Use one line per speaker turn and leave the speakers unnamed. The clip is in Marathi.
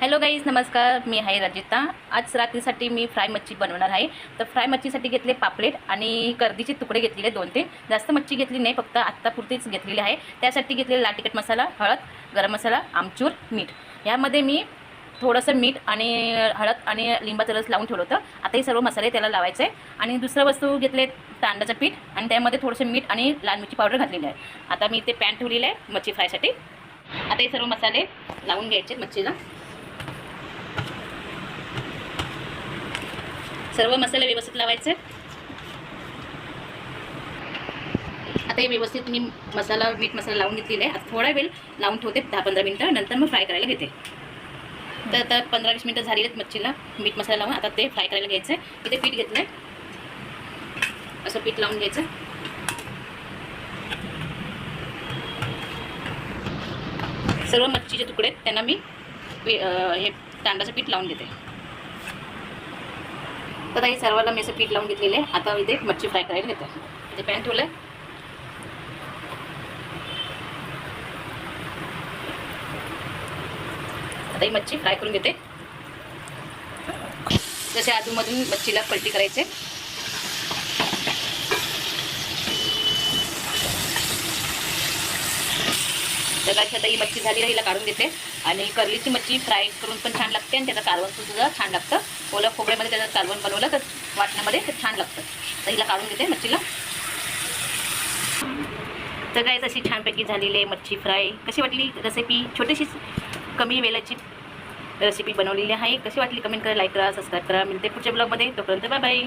हॅलो गाईज नमस्कार. मी आहे रजिता. आज रात्रीसाठी मी फ्राय मच्छी बनवणार आहे. तर फ्राय मच्छीसाठी घेतले पापलेट आणि कर्दीचे तुकडे घेतलेले दोन तीन जास्त मच्छी घेतली नाही फक्त आत्तापुरतीच घेतलेली आहे. त्यासाठी घेतलेला लाल तिखट मसाला हळद गरम मसाला आमचूर मीठ. यामध्ये मी थोडंसं मीठ आणि हळद आणि लिंबाचं रस लावून ठेवलं होतं. आता हे सर्व मसाले त्याला लावायचे आहे. आणि दुसरं वस्तू घेतले तांदळाचं पीठ आणि त्यामध्ये थोडंसं मीठ आणि लाल मिरची पावडर घातलेली आहे. आता मी ते पॅन ठेवलेलं आहे मच्छी फ्रायसाठी. आता हे सर्व मसाले लावून घ्यायचे मच्छीला. सर्व मसाले व्यवस्थित लावायचे. आता हे व्यवस्थित मी मसाला मीठ मसाला लावून घेतलेला आहे. आता थोडा वेळ लावून ठेवते दहा पंधरा मिनटं. नंतर मग फ्राय करायला घेते. तर आता पंधरा वीस मिनटं झाली आहेत मच्छीला. मीठ मसाला लावून आता ते फ्राय करायला घ्यायचं आहे. इथे पीठ घेतलं आहे असं पीठ लावून घ्यायचं. सर्व मच्छीचे तुकडे आहेत, त्यांना मी हे तांदळाचं पीठ लावून घेते. आता हे सर्वाला मी असं पीठ लावून घेतलेलं आहे. आता इथे मच्छी फ्राय करायला घेते. इथे पॅन ठेवलं आहे आता ही मच्छी फ्राय करून घेते. जसे अधूनमधून मच्छीला पलटी करायचे. तर काय आता ही मच्छी झाली हिला काढून देते आणि कर्लीची मच्छी फ्राय करून पण छान लागते आणि त्याचं कालवण सुद्धा छान लागतं. ओला खोबऱ्यामध्ये त्याचं कालवण बनवलं तर वाटण्यामध्ये ते छान लागतं. तर हिला काढून देते मच्छीला. तर काय छानपैकी झालेली आहे मच्छी फ्राय. कशी वाटली रेसिपी छोटीशी कमी वेळाची रेसिपी बनवलेली आहे. कशी वाटली? कमेंट करा लाईक करा सबस्क्राईब करा. मिळते पुढच्या ब्लॉगमध्ये तोपर्यंत बाय बाय